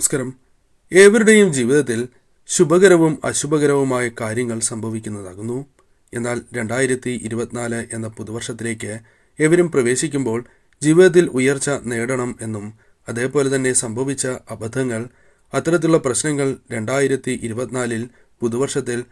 നമസ്കാരം. ഏവരുടെയും ജീവിതത്തിൽ ശുഭകരവും അശുഭകരവുമായ കാര്യങ്ങൾ സംഭവിക്കുന്നതാകുന്നു. എന്നാൽ രണ്ടായിരത്തി ഇരുപത്തിനാല് എന്ന പുതുവർഷത്തിലേക്ക് ഏവരും പ്രവേശിക്കുമ്പോൾ ജീവിതത്തിൽ ഉയർച്ച നേടണം എന്നും അതേപോലെ തന്നെ സംഭവിച്ച അബദ്ധങ്ങൾ അത്തരത്തിലുള്ള പ്രശ്നങ്ങൾ രണ്ടായിരത്തി ഇരുപത്തിനാലിൽ പുതുവർഷത്തിൽ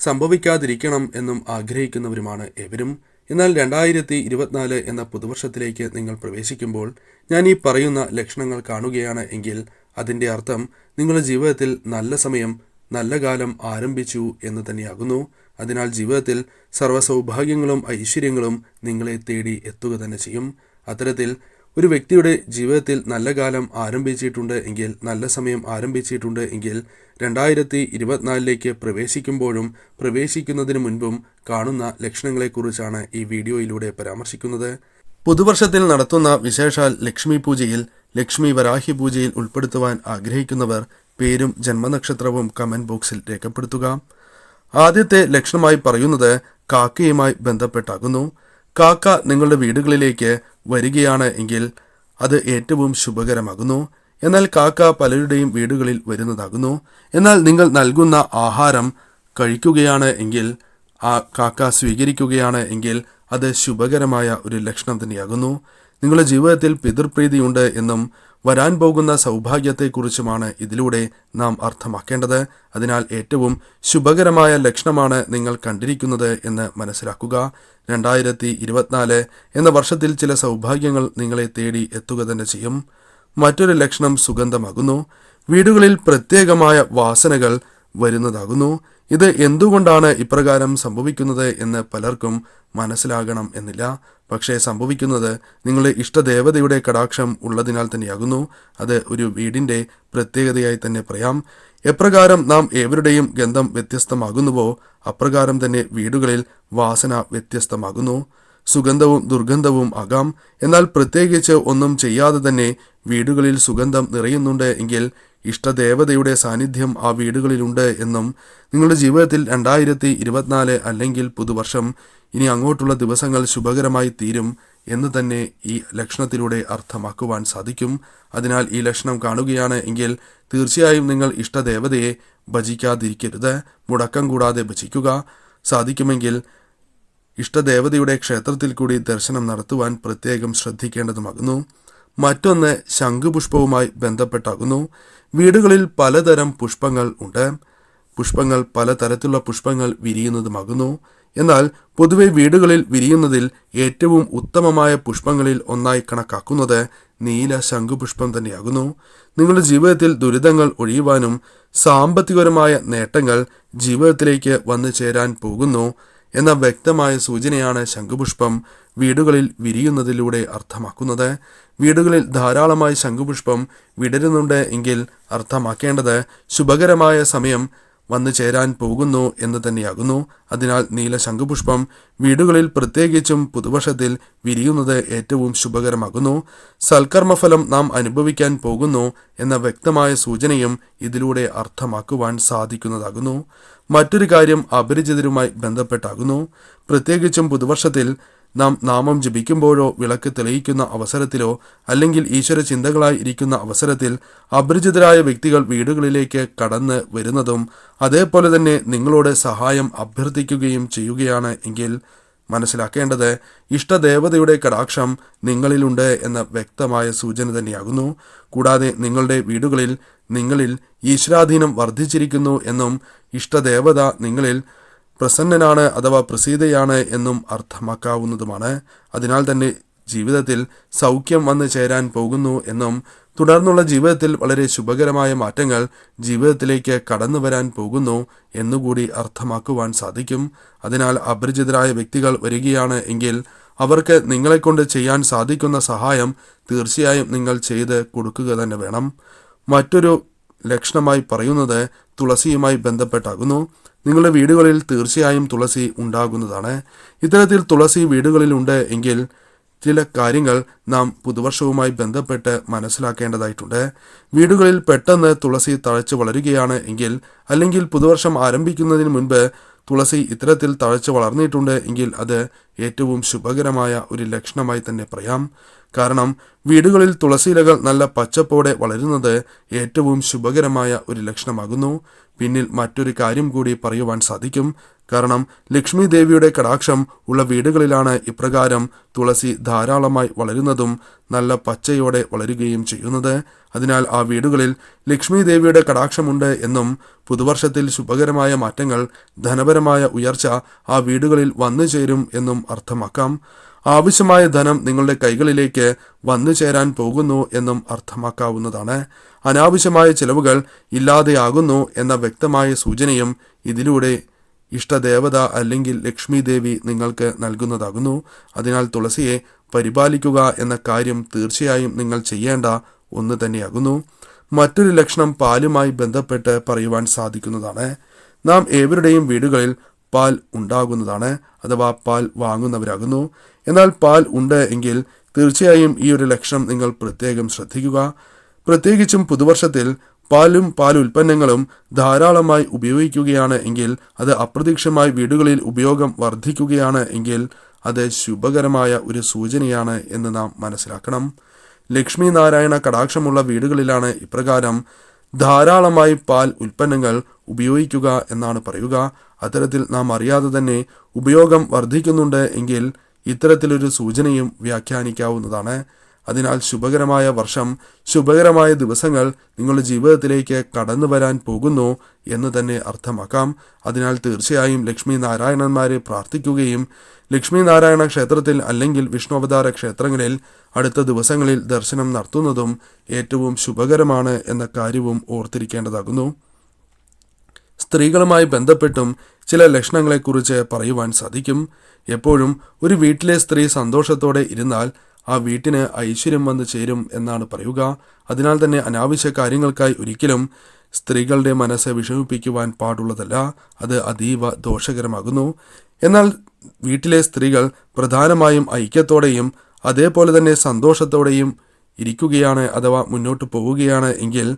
സംഭവിക്കാതിരിക്കണം എന്നും ആഗ്രഹിക്കുന്നവരുമാണ് ഏവരും. എന്നാൽ രണ്ടായിരത്തി ഇരുപത്തിനാല് എന്ന പുതുവർഷത്തിലേക്ക് നിങ്ങൾ പ്രവേശിക്കുമ്പോൾ ഞാൻ ഈ പറയുന്ന ലക്ഷണങ്ങൾ കാണുകയാണ് എങ്കിൽ അതിന്റെ അർത്ഥം നിങ്ങളുടെ ജീവിതത്തിൽ നല്ല സമയം നല്ല കാലം ആരംഭിച്ചു എന്ന് തന്നെയാകുന്നു. അതിനാൽ ജീവിതത്തിൽ സർവസൗഭാഗ്യങ്ങളും ഐശ്വര്യങ്ങളും നിങ്ങളെ തേടി എത്തുക തന്നെ ചെയ്യും. അത്തരത്തിൽ ഒരു വ്യക്തിയുടെ ജീവിതത്തിൽ നല്ല കാലം ആരംഭിച്ചിട്ടുണ്ട് എങ്കിൽ നല്ല സമയം ആരംഭിച്ചിട്ടുണ്ട് എങ്കിൽ രണ്ടായിരത്തി ഇരുപത്തിനാലിലേക്ക് പ്രവേശിക്കുമ്പോഴും പ്രവേശിക്കുന്നതിന് മുൻപും കാണുന്ന ലക്ഷണങ്ങളെക്കുറിച്ചാണ് ഈ വീഡിയോയിലൂടെ പരാമർശിക്കുന്നത്. പുതുവർഷത്തിൽ നടത്തുന്ന വിശേഷാൽ ലക്ഷ്മി പൂജയിൽ ലക്ഷ്മി വരാഹി പൂജയിൽ ഉൾപ്പെടുത്തുവാൻ ആഗ്രഹിക്കുന്നവർ പേരും ജന്മനക്ഷത്രവും കമന്റ് ബോക്സിൽ രേഖപ്പെടുത്തുക. ആദ്യത്തെ ലക്ഷണമായി പറയുന്നത് കാക്കയുമായി ബന്ധപ്പെട്ടാകുന്നു. കാക്ക നിങ്ങളുടെ വീടുകളിലേക്ക് വരികയാണ് എങ്കിൽ അത് ഏറ്റവും ശുഭകരമാകുന്നു. എന്നാൽ കാക്ക പലരുടെയും വീടുകളിൽ വരുന്നതാകുന്നു. എന്നാൽ നിങ്ങൾ നൽകുന്ന ആഹാരം കഴിക്കുകയാണ് എങ്കിൽ ആ കാക്ക സ്വീകരിക്കുകയാണ് എങ്കിൽ അത് ശുഭകരമായ ഒരു ലക്ഷണം തന്നെയാകുന്നു. നിങ്ങളുടെ ജീവിതത്തിൽ പിതൃപ്രീതിയുണ്ട് എന്നും വരാൻ പോകുന്ന സൗഭാഗ്യത്തെക്കുറിച്ചുമാണ് ഇതിലൂടെ നാം അർത്ഥമാക്കേണ്ടത്. അതിനാൽ ഏറ്റവും ശുഭകരമായ ലക്ഷണമാണ് നിങ്ങൾ കണ്ടിരിക്കുന്നത് എന്ന് മനസ്സിലാക്കുക. രണ്ടായിരത്തി ഇരുപത്തിനാല് എന്ന വർഷത്തിൽ ചില സൗഭാഗ്യങ്ങൾ നിങ്ങളെ തേടി എത്തുക തന്നെ ചെയ്യും. മറ്റൊരു ലക്ഷണം സുഗന്ധമാകുന്നു. വീടുകളിൽ പ്രത്യേകമായ വാസനകൾ വരുന്നതാകുന്നു. ഇത് എന്തുകൊണ്ടാണ് ഇപ്രകാരം സംഭവിക്കുന്നത് എന്ന് പലർക്കും മനസ്സിലാകണം എന്നില്ല. പക്ഷേ സംഭവിക്കുന്നത് നിങ്ങളുടെ ഇഷ്ടദേവതയുടെ കടാക്ഷം ഉള്ളതിനാൽ തന്നെയാകുന്നു. അത് ഒരു വീടിന്റെ പ്രത്യേകതയായി തന്നെ പറയാം. എപ്രകാരം നാം ഏവരുടെയും ഗന്ധം വ്യത്യസ്തമാകുന്നുവോ അപ്രകാരം തന്നെ വീടുകളിൽ വാസന വ്യത്യസ്തമാകുന്നു. സുഗന്ധവും ദുർഗന്ധവും ആകാം. എന്നാൽ പ്രത്യേകിച്ച് ഒന്നും ചെയ്യാതെ തന്നെ വീടുകളിൽ സുഗന്ധം നിറയുന്നുണ്ട് എങ്കിൽ ഇഷ്ടദേവതയുടെ സാന്നിധ്യം ആ വീടുകളിലുണ്ട് എന്നും നിങ്ങളുടെ ജീവിതത്തിൽ രണ്ടായിരത്തി ഇരുപത്തിനാല് അല്ലെങ്കിൽ പുതുവർഷം ഇനി അങ്ങോട്ടുള്ള ദിവസങ്ങൾ ശുഭകരമായി തീരും എന്ന് തന്നെ ഈ ലക്ഷണത്തിലൂടെ അർത്ഥമാക്കുവാൻ സാധിക്കും. അതിനാൽ ഈ ലക്ഷണം കാണുകയാണ് എങ്കിൽ തീർച്ചയായും നിങ്ങൾ ഇഷ്ടദേവതയെ ഭജിക്കാതിരിക്കരുത്. മുടക്കം കൂടാതെ ഭജിക്കുക. സാധിക്കുമെങ്കിൽ ഇഷ്ടദേവതയുടെ ക്ഷേത്രത്തിൽ കൂടി ദർശനം നടത്തുവാൻ പ്രത്യേകം ശ്രദ്ധിക്കേണ്ടതുമാകുന്നു. മറ്റൊന്ന് ശംഖുപുഷ്പവുമായി ബന്ധപ്പെട്ടാകുന്നു. വീടുകളിൽ പലതരം പുഷ്പങ്ങൾ ഉണ്ട്. പുഷ്പങ്ങൾ പലതരത്തിലുള്ള പുഷ്പങ്ങൾ വിരിയുന്നതുമാകുന്നു എന്നാൽ പൊതുവെ വീടുകളിൽ വിരിയുന്നതിൽ ഏറ്റവും ഉത്തമമായ പുഷ്പങ്ങളിൽ ഒന്നായി കണക്കാക്കുന്നത് നീല ശംഖുപുഷ്പം തന്നെയാകുന്നു. നിങ്ങളുടെ ജീവിതത്തിൽ ദുരിതങ്ങൾ ഒഴിയുവാനും സാമ്പത്തികപരമായ നേട്ടങ്ങൾ ജീവിതത്തിലേക്ക് വന്നു ചേരാൻ പോകുന്നു എന്ന വ്യക്തമായ സൂചനയാണ് ശംഖുപുഷ്പം വീടുകളിൽ വിരിയുന്നതിലൂടെ അർത്ഥമാക്കുന്നത്. വീടുകളിൽ ധാരാളമായി ശംഖുപുഷ്പം വിടരുന്നുണ്ട് എങ്കിൽ അർത്ഥമാക്കേണ്ടത് ശുഭകരമായ സമയം വന്നു ചേരാൻ പോകുന്നു എന്ന് തന്നെയാകുന്നു. അതിനാൽ നീല ശംഖുപുഷ്പം വീടുകളിൽ പ്രത്യേകിച്ചും പുതുവർഷത്തിൽ വിരിയുന്നത് ഏറ്റവും ശുഭകരമാകുന്നു. സൽക്കർമ്മഫലം നാം അനുഭവിക്കാൻ പോകുന്നു എന്ന വ്യക്തമായ സൂചനയും ഇതിലൂടെ അർത്ഥമാക്കുവാൻ സാധിക്കുന്നതാകുന്നു. മറ്റൊരു കാര്യം അപരിചിതരുമായി ബന്ധപ്പെട്ടാകുന്നു. പ്രത്യേകിച്ചും പുതുവർഷത്തിൽ നാം നാമം ജപിക്കുമ്പോഴോ വിളക്ക് തെളിയിക്കുന്ന അവസരത്തിലോ അല്ലെങ്കിൽ ഈശ്വര ചിന്തകളായി ഇരിക്കുന്ന അവസരത്തിൽ അപരിചിതരായ വ്യക്തികൾ വീടുകളിലേക്ക് കടന്ന് വരുന്നതും അതേപോലെ തന്നെ നിങ്ങളോട് സഹായം അഭ്യർത്ഥിക്കുകയും ചെയ്യുകയാണ് എങ്കിൽ മനസ്സിലാക്കേണ്ടത് ഇഷ്ടദേവതയുടെ കടാക്ഷം നിങ്ങളിലുണ്ട് എന്ന വ്യക്തമായ സൂചന തന്നെയാകുന്നു. കൂടാതെ നിങ്ങളുടെ വീടുകളിൽ നിങ്ങളിൽ ഈശ്വരാധീനം വർദ്ധിച്ചിരിക്കുന്നു എന്നും ഇഷ്ടദേവത നിങ്ങളിൽ പ്രസന്നനാണ് അഥവാ പ്രസീതയാണ് എന്നും അർത്ഥമാക്കാവുന്നതുമാണ്. അതിനാൽ തന്നെ ജീവിതത്തിൽ സൗഖ്യം വന്നു ചേരാൻ പോകുന്നു എന്നും തുടർന്നുള്ള ജീവിതത്തിൽ വളരെ ശുഭകരമായ മാറ്റങ്ങൾ ജീവിതത്തിലേക്ക് കടന്നു വരാൻ പോകുന്നു എന്നുകൂടി അർത്ഥമാക്കുവാൻ സാധിക്കും. അതിനാൽ അപരിചിതരായ വ്യക്തികൾ വരികയാണ് എങ്കിൽ അവർക്ക് നിങ്ങളെക്കൊണ്ട് ചെയ്യാൻ സാധിക്കുന്ന സഹായം തീർച്ചയായും നിങ്ങൾ ചെയ്ത് കൊടുക്കുക തന്നെ വേണം. മറ്റൊരു ലക്ഷണമായി പറയുന്നത് തുളസിയുമായി ബന്ധപ്പെട്ടാകുന്നു. നിങ്ങളുടെ വീടുകളിൽ തീർച്ചയായും തുളസി ഉണ്ടാകുന്നതാണ്. ഇത്തരത്തിൽ തുളസി വീടുകളിലുണ്ട് എങ്കിൽ ചില കാര്യങ്ങൾ നാം പുതുവർഷവുമായി ബന്ധപ്പെട്ട് മനസ്സിലാക്കേണ്ടതായിട്ടുണ്ട്. വീടുകളിൽ പെട്ടെന്ന് തുളസി തഴച്ചു വളരുകയാണ് എങ്കിൽ അല്ലെങ്കിൽ പുതുവർഷം ആരംഭിക്കുന്നതിന് മുൻപ് തുളസി ഇത്തരത്തിൽ തഴച്ചു വളർന്നിട്ടുണ്ട് എങ്കിൽ അത് ഏറ്റവും ശുഭകരമായ ഒരു ലക്ഷണമായി തന്നെ പറയാം. കാരണം വീടുകളിൽ തുളസി ഇലകൾ നല്ല പച്ചപ്പോടെ വളരുന്നത് ഏറ്റവും ശുഭകരമായ ഒരു ലക്ഷണമാകുന്നു. പിന്നിൽ മറ്റൊരു കാര്യം കൂടി പറയുവാൻ സാധിക്കും. കാരണം ലക്ഷ്മി ദേവിയുടെ കടാക്ഷം ഉള്ള വീടുകളിലാണ് ഇപ്രകാരം തുളസി ധാരാളമായി വളരുന്നതും നല്ല പച്ചയോടെ വളരുകയും ചെയ്യുന്നത്. അതിനാൽ ആ വീടുകളിൽ ലക്ഷ്മി ദേവിയുടെ കടാക്ഷമുണ്ട് എന്നും പുതുവർഷത്തിൽ ശുഭകരമായ മാറ്റങ്ങൾ ധനപരമായ ഉയർച്ച ആ വീടുകളിൽ വന്നു ചേരും എന്നും അർത്ഥമാക്കാം. ആവശ്യമായ ധനം നിങ്ങളുടെ കൈകളിലേക്ക് വന്നു ചേരാൻ പോകുന്നു എന്നും അർത്ഥമാക്കാവുന്നതാണ്. അനാവശ്യമായ ചിലവുകൾ ഇല്ലാതെയാകുന്നു എന്ന വ്യക്തമായ സൂചനയും ഇതിലൂടെ ഇഷ്ടദേവത അല്ലെങ്കിൽ ലക്ഷ്മി ദേവി നിങ്ങൾക്ക് നൽകുന്നതാകുന്നു. അതിനാൽ തുളസിയെ പരിപാലിക്കുക എന്ന കാര്യം തീർച്ചയായും നിങ്ങൾ ചെയ്യേണ്ട ഒന്ന് തന്നെയാകുന്നു. മറ്റൊരു ലക്ഷണം പാലുമായി ബന്ധപ്പെട്ട് പറയുവാൻ സാധിക്കുന്നതാണ്. നാം ഏവരുടെയും വീടുകളിൽ പാൽ ഉണ്ടാകുന്നതാണ് അഥവാ പാൽ വാങ്ങുന്നവരാകുന്നു. എന്നാൽ പാൽ ഉണ്ട് എങ്കിൽ തീർച്ചയായും ഈ ഒരു ലക്ഷണം നിങ്ങൾ പ്രത്യേകം ശ്രദ്ധിക്കുക. പ്രത്യേകിച്ചും പുതുവർഷത്തിൽ പാലും പാൽ ഉൽപ്പന്നങ്ങളും ധാരാളമായി ഉപയോഗിക്കുകയാണ് എങ്കിൽ അത് അപ്രതീക്ഷമായി വീടുകളിൽ ഉപയോഗം വർദ്ധിക്കുകയാണ് എങ്കിൽ അത് ശുഭകരമായ ഒരു സൂചനയാണ് എന്ന് നാം മനസ്സിലാക്കണം. ലക്ഷ്മി നാരായണ കടാക്ഷമുള്ള വീടുകളിലാണ് ഇപ്രകാരം ധാരാളമായി പാൽ ഉൽപ്പന്നങ്ങൾ ഉപയോഗിക്കുക എന്നാണ് പറയുക. അത്തരത്തിൽ നാം അറിയാതെ തന്നെ ഉപയോഗം വർദ്ധിക്കുന്നുണ്ട് എങ്കിൽ ഇത്തരത്തിലൊരു സൂചനയും വ്യാഖ്യാനിക്കാവുന്നതാണ്. അതിനാൽ ശുഭകരമായ വർഷം ശുഭകരമായ ദിവസങ്ങൾ നിങ്ങളുടെ ജീവിതത്തിലേക്ക് കടന്നു വരാൻ പോകുന്നു എന്ന് തന്നെ അർത്ഥമാക്കാം. അതിനാൽ തീർച്ചയായും ലക്ഷ്മി നാരായണന്മാരെ പ്രാർത്ഥിക്കുകയും ലക്ഷ്മി നാരായണ ക്ഷേത്രത്തിൽ അല്ലെങ്കിൽ വിഷ്ണു അവതാര ക്ഷേത്രങ്ങളിൽ അടുത്ത ദിവസങ്ങളിൽ ദർശനം നടത്തുന്നതും ഏറ്റവും ശുഭകരമാണ് എന്ന കാര്യവും ഓർത്തിരിക്കേണ്ടതാകുന്നു. സ്ത്രീകളുമായി ബന്ധപ്പെട്ടും ചില ലക്ഷണങ്ങളെക്കുറിച്ച് പറയുവാൻ സാധിക്കും. എപ്പോഴും ഒരു വീട്ടിലെ സ്ത്രീ സന്തോഷത്തോടെ ഇരുന്നാൽ ആ വീട്ടിന് ഐശ്വര്യം വന്നു ചേരും എന്നാണ് പറയുക. അതിനാൽ തന്നെ അനാവശ്യ കാര്യങ്ങൾക്കായി ഒരിക്കലും സ്ത്രീകളുടെ മനസ്സ് വിഷമിപ്പിക്കുവാൻ പാടുള്ളതല്ല. അത് അതീവ ദോഷകരമാകുന്നു. എന്നാൽ വീട്ടിലെ സ്ത്രീകൾ പ്രധാനമായും ഐക്യത്തോടെയും അതേപോലെ തന്നെ സന്തോഷത്തോടെയും ഇരിക്കുകയാണ് അഥവാ മുന്നോട്ട് പോവുകയാണ് എങ്കിൽ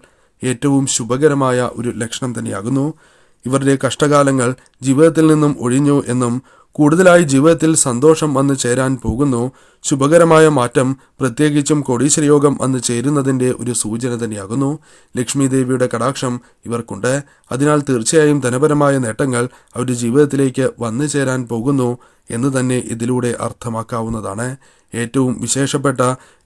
ഏറ്റവും ശുഭകരമായ ഒരു ലക്ഷണം തന്നെയാകുന്നു. ഇവരുടെ കഷ്ടകാലങ്ങൾ ജീവിതത്തിൽ നിന്നും ഒഴിഞ്ഞു എന്നും കൂടുതലായി ജീവിതത്തിൽ സന്തോഷം വന്നു ചേരാൻ പോകുന്നു. ശുഭകരമായ മാറ്റം പ്രത്യേകിച്ചും കോടീശ്വര യോഗം വന്നു ചേരുന്നതിന്റെ ഒരു സൂചന തന്നെയാകുന്നു. ലക്ഷ്മി ദേവിയുടെ കടാക്ഷം ഇവർക്കുണ്ട്. അതിനാൽ തീർച്ചയായും ധനപരമായ നേട്ടങ്ങൾ അവരുടെ ജീവിതത്തിലേക്ക് വന്നു ചേരാൻ പോകുന്നു എന്ന് തന്നെ ഇതിലൂടെ അർത്ഥമാക്കാവുന്നതാണ്. ഏറ്റവും വിശേഷപ്പെട്ട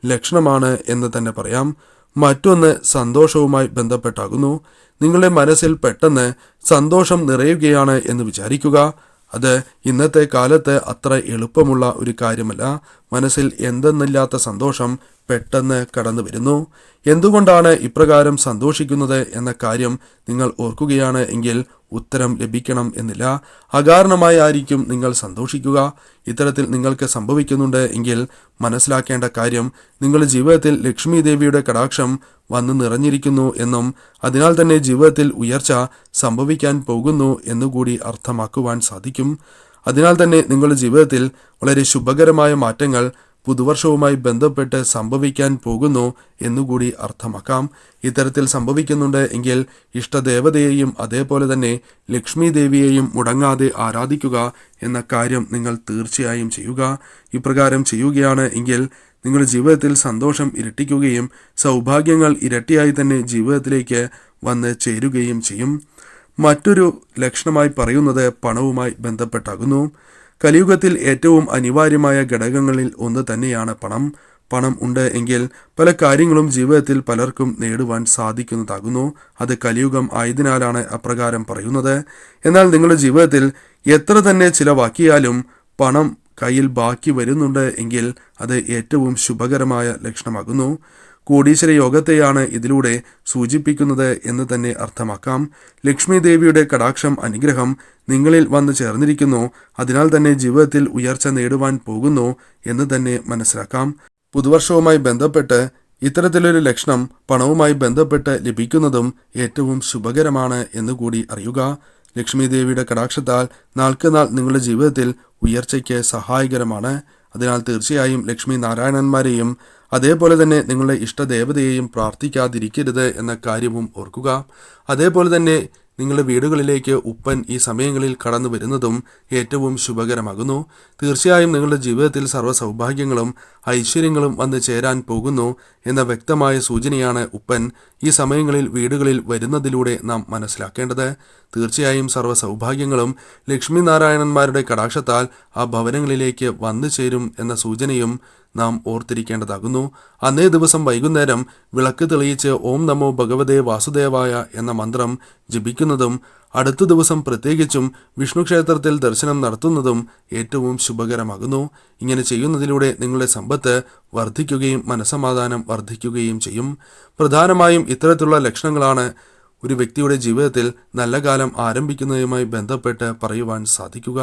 ലക്ഷണമാണ് എന്ന് തന്നെ പറയാം. മറ്റൊന്ന് സന്തോഷവുമായി ബന്ധപ്പെട്ടാകുന്നു. നിങ്ങളുടെ മനസ്സിൽ പെട്ടെന്ന് സന്തോഷം നിറയുകയാണ് എന്ന് വിചാരിക്കുക. അത് ഇന്നത്തെ കാലത്ത് അത്ര എളുപ്പമുള്ള ഒരു കാര്യമല്ല. മനസ്സിൽ എന്തെന്നില്ലാത്ത സന്തോഷം പെട്ടെന്ന് കടന്നു വരുന്നു. എന്തുകൊണ്ടാണ് ഇപ്രകാരം സന്തോഷിക്കുന്നത് എന്ന കാര്യം നിങ്ങൾ ഓർക്കുകയാണ് എങ്കിൽ ഉത്തരം ലഭിക്കണം എന്നില്ല. അകാരണമായായിരിക്കും നിങ്ങൾ സന്തോഷിക്കുക. ഇത്തരത്തിൽ നിങ്ങൾക്ക് സംഭവിക്കുന്നുണ്ട് എങ്കിൽ മനസ്സിലാക്കേണ്ട കാര്യം നിങ്ങളുടെ ജീവിതത്തിൽ ലക്ഷ്മി ദേവിയുടെ കടാക്ഷം വന്നു നിറഞ്ഞിരിക്കുന്നു എന്നും അതിനാൽ തന്നെ ജീവിതത്തിൽ ഉയർച്ച സംഭവിക്കാൻ പോകുന്നു എന്നുകൂടി അർത്ഥമാക്കുവാൻ സാധിക്കും. അതിനാൽ തന്നെ നിങ്ങളുടെ ജീവിതത്തിൽ വളരെ ശുഭകരമായ മാറ്റങ്ങൾ പുതുവർഷവുമായി ബന്ധപ്പെട്ട് സംഭവിക്കാൻ പോകുന്നു എന്നുകൂടി അർത്ഥമാക്കാം. ഇത്തരത്തിൽ സംഭവിക്കുന്നുണ്ട് എങ്കിൽ ഇഷ്ടദേവതയെയും അതേപോലെ തന്നെ ലക്ഷ്മി ദേവിയെയും മുടങ്ങാതെ ആരാധിക്കുക എന്ന കാര്യം നിങ്ങൾ തീർച്ചയായും ചെയ്യുക. ഇപ്രകാരം ചെയ്യുകയാണ് എങ്കിൽ നിങ്ങളുടെ ജീവിതത്തിൽ സന്തോഷം ഇരട്ടിക്കുകയും സൗഭാഗ്യങ്ങൾ ഇരട്ടിയായി തന്നെ ജീവിതത്തിലേക്ക് വന്ന് ചേരുകയും ചെയ്യും. മറ്റൊരു ലക്ഷണമായി പറയുന്നത് പണവുമായി ബന്ധപ്പെട്ടാകുന്നു. കലിയുഗത്തിൽ ഏറ്റവും അനിവാര്യമായ ഘടകങ്ങളിൽ ഒന്ന് തന്നെയാണ് പണം. പണം ഉണ്ട് എങ്കിൽ പല കാര്യങ്ങളും ജീവിതത്തിൽ പലർക്കും നേടുവാൻ സാധിക്കുന്നതാകുന്നു. അത് കലിയുഗം ആയതിനാലാണ് അപ്രകാരം പറയുന്നത്. എന്നാൽ നിങ്ങളുടെ ജീവിതത്തിൽ എത്ര തന്നെ ചിലവാക്കിയാലും പണം കയ്യിൽ ബാക്കി വരുന്നുണ്ട് എങ്കിൽ അത് ഏറ്റവും ശുഭകരമായ ലക്ഷണമാകുന്നു. കോടീശ്വര യോഗത്തെയാണ് ഇതിലൂടെ സൂചിപ്പിക്കുന്നത് എന്ന് തന്നെ അർത്ഥമാക്കാം. ലക്ഷ്മി ദേവിയുടെ കടാക്ഷം അനുഗ്രഹം നിങ്ങളിൽ വന്നു ചേർന്നിരിക്കുന്നു. അതിനാൽ തന്നെ ജീവിതത്തിൽ ഉയർച്ച നേടുവാൻ പോകുന്നു എന്ന് തന്നെ മനസ്സിലാക്കാം. പുതുവർഷവുമായി ബന്ധപ്പെട്ട് ഇത്തരത്തിലൊരു ലക്ഷണം പണവുമായി ബന്ധപ്പെട്ട് ലഭിക്കുന്നതും ഏറ്റവും ശുഭകരമാണ് എന്നുകൂടി അറിയുക. ലക്ഷ്മി ദേവിയുടെ കടാക്ഷത്താൽ നാൾക്ക് നാൾ നിങ്ങളുടെ ജീവിതത്തിൽ ഉയർച്ചയ്ക്ക് സഹായകരമാണ്. അതിനാൽ തീർച്ചയായും ലക്ഷ്മി നാരായണന്മാരെയും അതേപോലെ തന്നെ നിങ്ങളുടെ ഇഷ്ടദേവതയെയും പ്രാർത്ഥിക്കാതിരിക്കരുത് എന്ന കാര്യവും ഓർക്കുക. അതേപോലെ തന്നെ നിങ്ങളുടെ വീടുകളിലേക്ക് ഉപ്പൻ ഈ സമയങ്ങളിൽ കടന്നു വരുന്നതും ഏറ്റവും ശുഭകരമാകുന്നു. തീർച്ചയായും നിങ്ങളുടെ ജീവിതത്തിൽ സർവ സൗഭാഗ്യങ്ങളും ഐശ്വര്യങ്ങളും വന്നു ചേരാൻ പോകുന്നു എന്ന വ്യക്തമായ സൂചനയാണ് ഉപ്പൻ ഈ സമയങ്ങളിൽ വീടുകളിൽ വരുന്നതിലൂടെ നാം മനസ്സിലാക്കേണ്ടത്. തീർച്ചയായും സർവ സൗഭാഗ്യങ്ങളും ലക്ഷ്മി നാരായണന്മാരുടെ കടാക്ഷത്താൽ ആ ഭവനങ്ങളിലേക്ക് വന്നു ചേരും എന്ന സൂചനയും നാം ഓർത്തിരിക്കേണ്ടതാകുന്നു. അന്നേ ദിവസം വൈകുന്നേരം വിളക്ക് തെളിയിച്ച് ഓം നമോ ഭഗവതേ വാസുദേവായ എന്ന മന്ത്രം ജപിക്കുന്നതും അടുത്ത ദിവസം പ്രത്യേകിച്ചും വിഷ്ണു ക്ഷേത്രത്തിൽ ദർശനം നടത്തുന്നതും ഏറ്റവും ശുഭകരമാകുന്നു. ഇങ്ങനെ ചെയ്യുന്നതിലൂടെ നിങ്ങളുടെ സമ്പത്ത് വർദ്ധിക്കുകയും മനസമാധാനം വർദ്ധിക്കുകയും ചെയ്യും. പ്രധാനമായും ഇത്തരത്തിലുള്ള ലക്ഷണങ്ങളാണ് ഒരു വ്യക്തിയുടെ ജീവിതത്തിൽ നല്ല കാലം ആരംഭിക്കുന്നതുമായി ബന്ധപ്പെട്ട് പറയുവാൻ സാധിക്കുക.